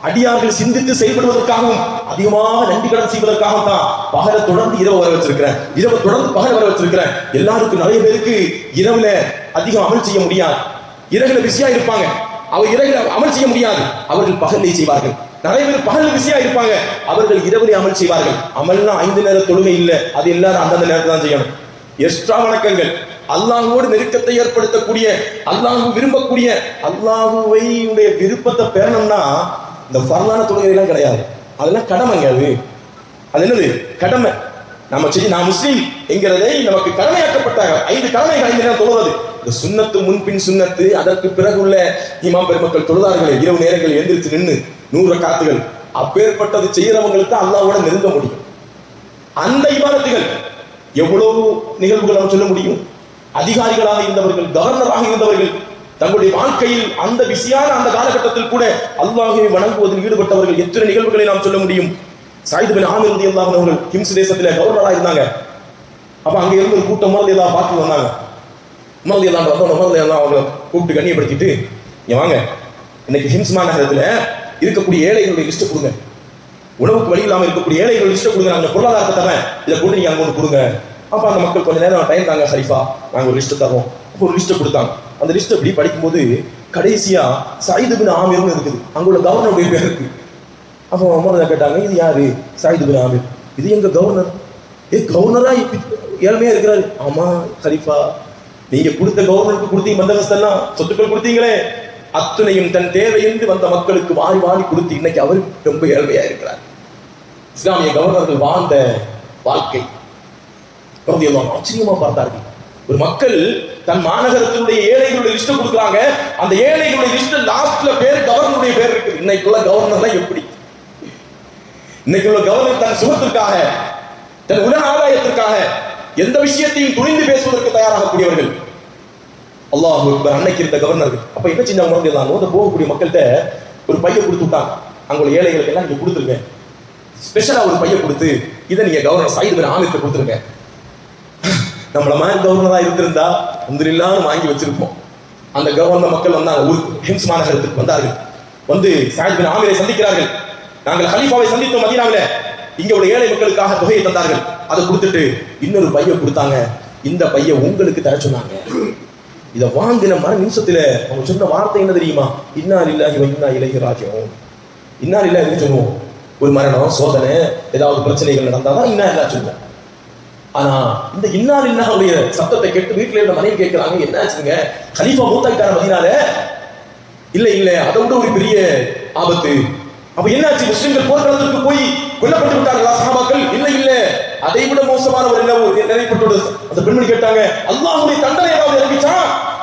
S1: அடியார்கள் சிந்தித்து செயல்படுவதற்காகவும் அதிகமாக நன்றி கடன் செய்வதற்காகவும் தான் பகலை தொடர்ந்து இரவு வர வச்சிருக்கிறேன். இரவு தொடர்ந்து பகல் வர வச்சிருக்கிறேன். எல்லாருக்கும் நிறைய பேருக்கு இரவுல அதிகம் அமல் செய்ய முடியாது. இரவுல பிஸியா இருப்பாங்க. அவர் இரவுல அமல் செய்ய முடியாது. அவர்கள் பகலை செய்வார்கள். நிறைய பேர் பகல் பிஸியா இருப்பாங்க. அவர்கள் இரவிலே அமல் செய்வார்கள். அமல்னா ஐந்து நேர தொழுகை இல்லை. அது எல்லாரும் அந்தந்த நேரத்தில் தான் செய்யணும். எக்ஸ்ட்ரா வணக்கங்கள். அல்லாஹுவோடு நெருக்கத்தை ஏற்படுத்தக்கூடிய அல்லாஹு விரும்பக்கூடிய அல்லாஹுவையுடைய விருப்பத்தை பெறணும்னா இந்த ஃபர்லான தொழுகைலாம் கிடையாது. அதெல்லாம் கடமைங்க அது. அது என்னது? கடமை. நம்ம செய்ய நான் முஸ்லீம் என்கிறதை நமக்கு கடமையாக்கப்பட்டாங்க. ஐந்து கடமைகள் ஐந்து நேரம் தொழுவது இந்த சுண்ணத்து முன்பின் சுன்னத்து அதற்கு பிறகு உள்ள இமாம் பெருமக்கள் தொழுதார்களே. இரவு நேரங்கள் எழுந்திரிச்சு நின்று நூறு காத்துகள் அப்பேற்பட்டது செய்யறவங்களுக்கு தான் அல்லாஹ்வோட நெருங்க முடியும். அந்த இபாதத்துகள் எவ்வளவு நிகழ்வுகள் நம்ம சொல்ல முடியும்? அதிகாரிகளாக இருந்தவர்கள் கவர்னராக இருந்தவர்கள் தங்களுடைய வாழ்க்கையில் அந்த பிஸியான அந்த காலகட்டத்தில் கூட அல்லாஹை வணங்குவதில் ஈடுபட்டவர்கள் எத்தனை நிகழ்வுகளை நாம் சொல்ல முடியும்? சாயிதுபின் ஆமிருந்தி அல்லாஹ் அவர்கள் கிம்ஸ் தேசத்துல கவர்னராக இருந்தாங்க. அப்ப அங்க இருந்து ஒரு கூட்டம் முதல்ல எல்லாம் பார்த்து வந்தாங்க. உமரதி எல்லாம் வந்தோம் உமரதி எல்லாம் அவங்களை கூப்பிட்டு கண்ணியப்படுத்திட்டு இங்க வாங்க. இன்னைக்கு ஹிம்ஸ் மாநகரத்தில் இருக்கக்கூடிய ஏழைகளுடைய லிஸ்ட் கொடுங்க. உணவுக்கு வழி இல்லாமல் இருக்கக்கூடிய ஏழைகள் லிஸ்ட் கொடுங்க. அந்த பொருளாதாரத்தை தரேன். இதை கொண்டு நீங்க அங்கே ஒன்று கொடுங்க. அப்போ அந்த மக்கள் கொஞ்ச நேரம் டைம் தாங்க ஹரிஃபா நாங்கள் ஒரு லிஸ்ட் தரோம் அப்போ ஒரு லிஸ்ட் கொடுத்தாங்க. அந்த லிஸ்ட் இப்படி படிக்கும்போது கடைசியா சைது ஆமீர்னு இருக்குது. அங்குள்ள கவர்னருடைய பேர் இருக்கு. அப்போ அமரதா கேட்டாங்க இது யாரு? சாயிது ஆமீர். இது எங்க கவர்னர் ஏ கவர்னரா ஏழ்மையா இருக்கிறாரு. ஆமா ஹரிஃபா நீங்க கொடுத்த கவர்னருக்கு கொடுத்தீங்க மந்தகஸ்தெல்லாம் சொத்துக்கள் கொடுத்தீங்களே. அத்துணையும் தன் தேவையின்றி வந்த மக்களுக்கு வாரி வாரி கொடுத்து இன்னைக்கு அவர் ரொம்ப ஏழ்மையா இருக்கிறார் இஸ்லாமிய கவர்னர்கள் வாழ்ந்த வாழ்க்கை ஆச்சரியமா பார்த்தார்கள். ஒரு மக்கள் தன் மாநகரத்தினுடைய ஏழைகளுடைய லிஸ்ட் கொடுக்குறாங்க. அந்த ஏழைகளுடைய லிஸ்ட் லாஸ்ட்ல பேர் கவர்னருடைய பேர் இருக்கு இன்னைக்குள்ள கவர்னர் எப்படி? இன்னைக்கு உள்ள கவர்னர் தன் சுகத்திற்காக தன் உலக ஆதாயத்திற்காக எந்த விஷயத்தையும் துணிந்து பேசுவதற்கு தயாராகக்கூடியவர்கள் அல்லாஹ் அக்பர் அன்னைக்கு இருந்த கவர்னர்கள் அப்ப என்ன செஞ்சாங்க மறந்துடலாம் ஓத போகக்கூடிய மக்கள்கிட்ட ஒரு பையன் கொடுத்து விட்டாங்க அங்க ஏழைகளுக்கு எல்லாம் நீங்க கொடுத்துருங்க. ஸ்பெஷலா ஒரு பையன் கொடுத்து இதை நீங்க கவர்னர் சாயிது பேர் ஆமிருக்கு கொடுத்துருங்க. நம்மள மாதிரி கவர்னரா இருந்திருந்தா அல்ஹம்துலில்லாஹ்னு வாங்கி வச்சிருப்போம். அந்த கவர்னர் மக்கள் வந்தாங்க ஊருக்கு ஹிம்ஸ் மாநகரத்துக்கு வந்தார்கள். வந்து சாயித் பின் ஆமிரை சந்திக்கிறார்கள். நாங்கள் ஹலீஃபாவை சந்தித்தோம் மதீனாவில. இங்க உள்ள ஏழை மக்களுக்காக தொகையை தந்தார்கள். அதை கொடுத்துட்டு இன்னொரு பையன் கொடுத்தாங்க. இந்த பையன் உங்களுக்கு தர சொன்னாங்க. இதை வாங்கின மர நிமிஷத்துல அவங்க சொன்ன வார்த்தை என்ன தெரியுமா? இன்னார் இல்லாஹி இன்னா இலகி ராஜ்யம் இன்னார் இல்லாஹி சொல்லுவோம்? ஒரு மரணம் சோதனை ஏதாவது பிரச்சனைகள் நடந்தாதான் இன்னா இல்லா சொல்லுவோம். ஆனா இந்த இன்னார் இன்னாருடைய சத்தத்தை கேட்டு வீட்டுல இருந்த மனைவி கேட்கிறாங்க என்ன ஆச்சுங்க? கலீஃபா மூத்தாயிட்டார மதினால? இல்ல இல்ல அதை விட ஒரு பெரிய ஆபத்து. அப்ப என்னாச்சு முஸ்லிம்கள் போர்க்களத்திற்கு போய் கொல்லப்பட்டு விட்டார்களா சகாபாக்கள் இல்ல இல்லை. அதை விட மோசமான ஒரு நிலவு நிறைவேற்பட்டது அந்த பெண்மணி கேட்டாங்க அல்லாஹுடைய தண்டனை ஏதாவது இறங்கிச்சா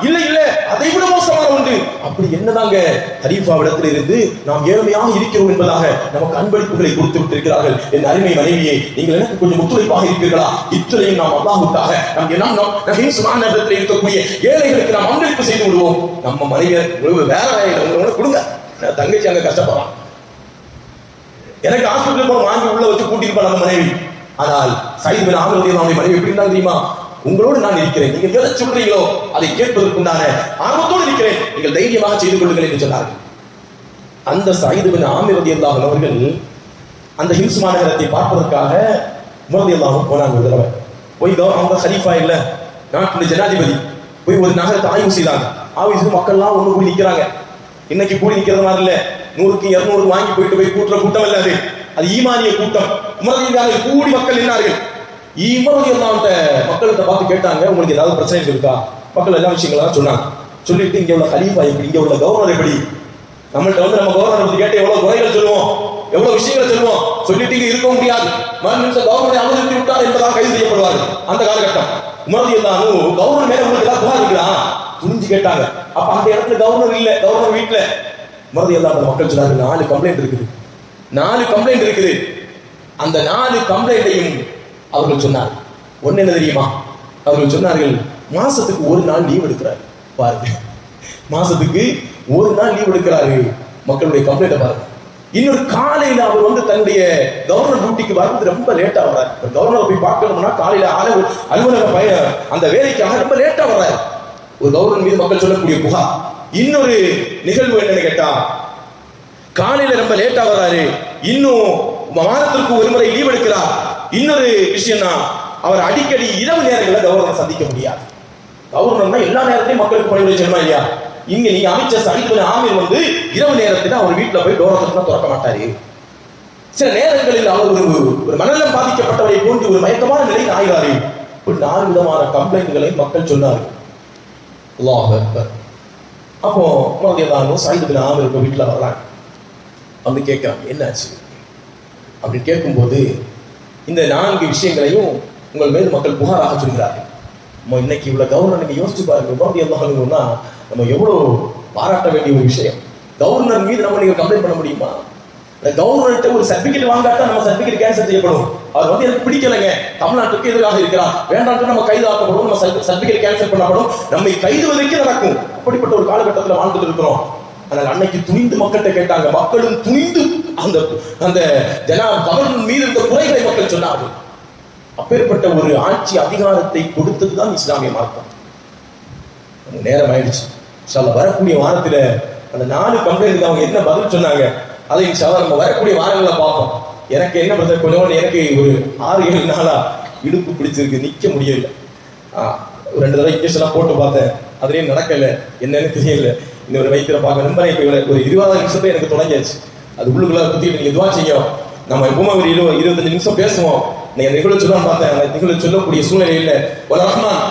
S1: இல்ல இல்ல அதை விட மோசமான ஒன்று. அப்படி என்னதாங்க ஹரீஃபாவிடத்தில் இருந்து நாம் ஏழ்மையாக இருக்கிறோம் என்பதாக நமக்கு அன்பளிப்புகளை கொடுத்து விட்டிருக்கிறார்கள். என் அருமை மனைவியை நீங்கள் எனக்கு கொஞ்சம் ஒத்துழைப்பாக இருப்பீர்களா? இத்துறையும் நாம் அல்லாஹுக்காக நம் எல்லாம் நாம் நகீம் சுமானத்தில் இருக்கக்கூடிய ஏழைகளுக்கு நாம் அன்பளிப்பு செய்து விடுவோம். நம்ம மனைவியர் வேற வேலை கொடுங்க. தங்கச்சி அங்க கஷ்டப்படுறான். எனக்கு ஹாஸ்பிட்டல் போன வாங்கி உள்ள வச்சு கூட்டிட்டு போன நம்ம மனைவி. ஆனால் சைது பின் ஆமிர் மனைவி எப்படி இருந்தாங்க தெரியுமா? உங்களோடு நான் இருக்கிறேன். நீங்கள் எதை சொல்றீங்களோ அதை கேட்பதற்குண்டான ஆர்வத்தோடு இருக்கிறேன். நீங்கள் தைரியமாக செய்து கொள்ளுங்கள் என்று சொன்னார்கள். அந்த சைது ஆமிரதி ஆமிர் அவர்கள் அந்த ஹிம்ஸ் மாநகரத்தை பார்ப்பதற்காக முரதி ரலியல்லாஹு போனாங்க ஒரு தடவை போய் அவங்க ஹலீஃபா இல்ல. நாட்டின் ஜனாதிபதி. போய் ஒரு நகரத்தை ஆய்வு செய்தாங்க. ஆய்வு செய்து மக்கள்லாம் ஒன்று கூடி நிற்கிறாங்க இன்னைக்கு கூடி நிற்கிறது மாதிரி இல்லை. நூறுக்கு இரநூறு வாங்கி போயிட்டு போய் கூட்டுற கூட்டம் இல்லை அது. அது ஈமானிய கூட்டம். உமரதியாக கூடி மக்கள் நின்றார்கள் ஈமரதி எல்லாம் மக்கள்கிட்ட பார்த்து கேட்டாங்க உங்களுக்கு ஏதாவது பிரச்சனை இருக்கா? மக்கள் எல்லா விஷயங்களாம் சொன்னாங்க. சொல்லிட்டு இங்க உள்ள ஹலீஃபா எப்படி இங்க உள்ள கவர்னர் எப்படி? நம்மள்ட்ட வந்து நம்ம கவர்னர் பத்தி கேட்டு எவ்வளவு குறைகள் சொல்லுவோம் எவ்வளவு விஷயங்களை சொல்லுவோம். சொல்லிட்டு இங்க இருக்க முடியாது. மறு நிமிஷம் கவர்னரை அனுமதித்து விட்டார் என்பதாக கைது செய்யப்படுவார் அந்த காலகட்டம். உமரதி எல்லாமும் கவர்னர் மேல உங்களுக்கு ஏதாவது புகார் இருக்குதா? துணிஞ்சு கேட்டாங்க. அப்ப அந்த இடத்துல கவர்னர் இல்ல கவர்னர் வீட்டுல உமரதி எல்லாம் அந்த மக்கள் சொன்னாங்க நாலு கம்ப்ளைண்ட் இருக்குது. நாலு கம்ப்ளைண்ட் இருக்குது. அந்த நாலு கம்ப்ளைண்ட்டையும் அவர்கள் சொன்னார். ஒண்ணு என்ன தெரியுமா? அவர்கள் சொன்னார்கள் மாசத்துக்கு ஒரு நாள் லீவ் எடுக்கிறார். பாருங்க. மாசத்துக்கு ஒரு நாள் லீவ் எடுக்கிறாரு மக்களுடைய கம்ப்ளைண்ட் பாருங்க. இன்னொரு காலையில அவர் வந்து தன்னுடைய கவர்னர் டியூட்டிக்கு வருவது ரொம்ப லேட்டா வர்றாரு. கவர்னர் போய் பார்க்கணும்னா காலையில அலுவ அலுவலக பய அந்த வேலைக்காக ரொம்ப லேட்டா வர்றாரு. ஒரு கவர்னர் மீது மக்கள் சொல்லக்கூடிய புகார் இன்னொரு நிகழ்வு என்னன்னு கேட்டா காலையில ரொம்ப லேட்டா வர்றாரு. இன்னும் வாரத்திற்கு ஒரு முறை லீவ் எடுக்கிறார். இன்னொரு விஷயம்னா அவர் அடிக்கடி இரவு நேரங்களில் கவர்னர் சந்திக்க முடியாது. கவர்னர்னா எல்லா நேரத்தையும் மக்களுக்கு பணிபுரிய செய்யணுமா இல்லையா? இங்க நீங்க அமைச்சர் சைத் ஆமீர் வந்து இரவு நேரத்தில் அவர் வீட்டில் போய் டோரை திறக்க மாட்டாரு. சில நேரங்களில் அவர் ஒரு ஒரு மனநலம் பாதிக்கப்பட்டவரை போன்று ஒரு மயக்கமான நிலையில் ஆகிறாரு இப்படி நாலு விதமான கம்ப்ளைண்ட்களை மக்கள் சொன்னார் அப்போ குழந்தையதானும் சாயித் பின் ஆமீர் வீட்டில் வரலாம் வர்றாங்க. வந்து கேட்கிறாங்க என்னாச்சு? அப்படின்னு கேட்கும்போது இந்த நான்கு விஷயங்களையும் உங்கள் மேல் மக்கள் புகாராக சொல்கிறார்கள். நம்ம இன்னைக்கு இவ்வளோ கவர்னர் நீங்கள் யோசிச்சு பாருங்க உபாதி அல்லாஹ்னா நம்ம எவ்வளோ பாராட்ட வேண்டிய ஒரு விஷயம். கவர்னர் மீது நம்ம நீங்கள் கம்ப்ளைண்ட் பண்ண முடியுமா? இந்த கவர்னர்கிட்ட ஒரு சர்டிஃபிகேட் வாங்காட்டா நம்ம சர்டிஃபிகேட் கேன்சல் செய்யப்படும். அவர் வந்து எனக்கு பிடிக்கலைங்க. தமிழ்நாட்டுக்கு எதிராக இருக்கிறார். வேண்டாம் நம்ம கைது ஆக்கப்படும் நம்ம சர்டிஃபிகேட் கேன்சல் பண்ணப்படும். நம்மை கைது வரைக்கும் நடக்கும். அப்படிப்பட்ட ஒரு காலகட்டத்தில் வாழ்ந்துட்டு இருக்கிறோம். ஆனால் அன்னைக்கு துணிந்து மக்கள்கிட்ட கேட்டாங்க மக்களும் துணிந்து அந்த அந்த ஜனா கவர்னர் மீது இருந்த குறைகளை மக்கள் சொன்னார்கள். அப்பேற்பட்ட ஒரு ஆட்சி அதிகாரத்தை கொடுத்ததுதான் இஸ்லாமிய மார்க்கம். நேரம் ஆயிடுச்சு. இன்ஷால்லா வரக்கூடிய வாரத்துல அந்த நாலு கம்ப்ளைண்ட் அவங்க என்ன பதில் சொன்னாங்க அதை இன்ஷால்லா நம்ம வரக்கூடிய வாரங்களை பார்ப்போம். எனக்கு என்ன பிரச்சனை கொஞ்சம் எனக்கு ஒரு ஆறு ஏழு நாளா இடுப்பு பிடிச்சிருக்கு நிக்க முடியல. ஆஹ் ஒரு ரெண்டு தடவை இன்ஜெக்ஷன் எல்லாம் போட்டு பார்த்தேன். அதுலயும் நடக்கல. என்னன்னு தெரியல. இன்னொரு வைத்திரம் பார்க்க ரொம்ப இப்போ ஒரு இருபது நிமிஷத்தை எனக்கு தொடங்கியாச்சு. அது உள்ளுக்குள்ள குத்திட்டு நீங்க இதுவா செய்யும் நம்ம எப்பவுமே ஒரு இருபது இருபத்தஞ்சு நிமிஷம் பேசுவோம். நீங்க நிகழ்வு சொல்லலாம் பார்த்தேன் அந்த நிகழ்வு சொல்லக்கூடிய சூழ்நிலை இல்லை. ஒரு ரஹ்மான்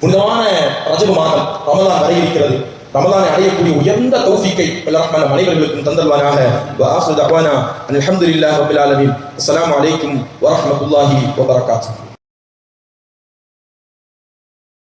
S1: புனிதமான ரஜப மாதம் ரமதான் வரை இருக்கிறது. ரமதானை அடையக்கூடிய உயர்ந்த தௌஃபீக்கை ரஹ்மான் அனைவர்களுக்கும் தந்தல்வானாக வாசு தவானா அல்ஹம்துலில்லாஹி ரப்பில் ஆலமீன். அஸ்ஸலாமு அலைக்கும் வரஹ்மத்துல்லாஹி வபரகாத்துஹு